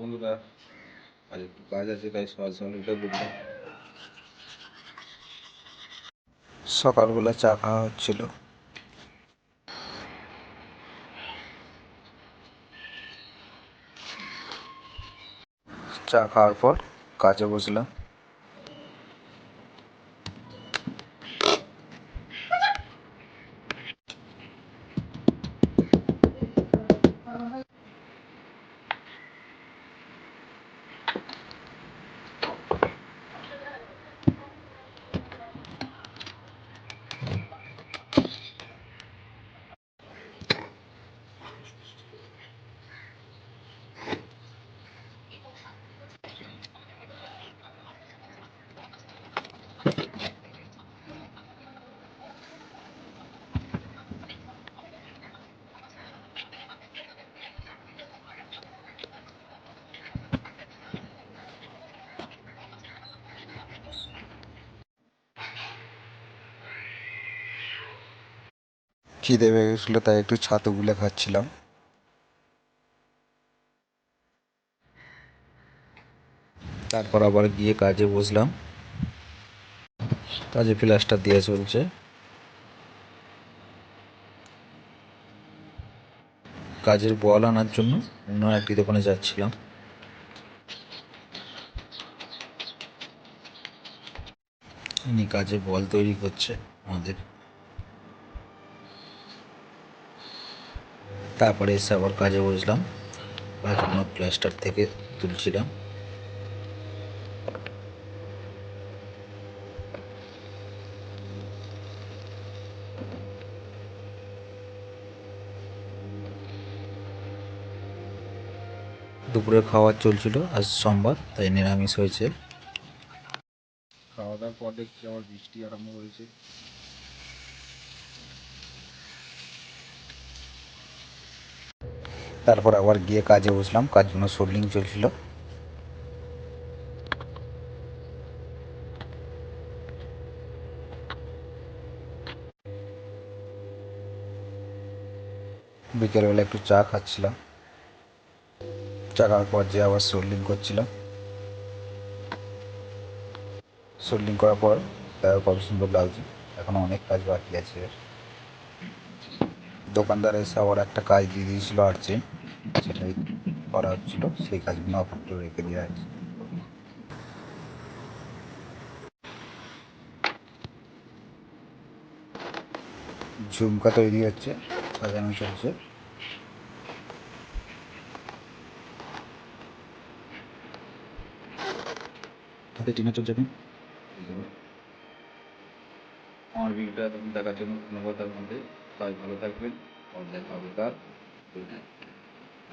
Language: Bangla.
বন্ধুরা, আজ একটু কাজ আছে তাই সকাল সকাল সকালবেলা চা খাওয়া হচ্ছিল। চা খাওয়ার পর কাজে বসলাম। খিদে পেয়ে গেছিল, তাই একটু ছাতু গুলে খাচ্ছিলাম। তারপর আবার গিয়ে কাজে বসলাম। কাজে প্লাস্টার দিয়ে চলছে। কাজের বল আনার জন্য অন্য একটি দোকানে যাচ্ছিলাম। ইনি কাজে বল তৈরি করছে আমাদের। তারপরে এসে আবার কাজে বসলাম। প্লাস্টার থেকে তুলছিলাম। দুপুরে খাওয়া চলছিল, আজ সোমবার, তাই নিরামিষ হয়েছে। খাওয়া দাওয়ার পর দেখছি আবার বৃষ্টি আরম্ভ হয়েছে। তারপর আবার গিয়ে কাজে বসলাম, কাজ জন্য সোল্ডিং চলছিল। বিকেলবেলা একটু চা খাচ্ছিলাম। চা খাওয়ার পর যে আবার সোল্ডিং করছিলাম। সোল্ডিং করার পর দেখো কত সুন্দর লাগছে এখনও অনেক কাজ বাকি আছে। দোকানদার এসে আবার একটা কাজ দিয়ে দিয়েছিল আর্চে, সেটাই করা হচ্ছিল, সেই কাজগুলো আপাতত রেখে দেওয়া আছে ঝুমকা তৈরি হচ্ছে, সাজানো চলছে। হাতে টিনা চলছে আমার ভিডিওটা দেখার জন্য ধন্যবাদ আপনাদের। সবাই ভালো থাকবেন। দেখা হবে। তার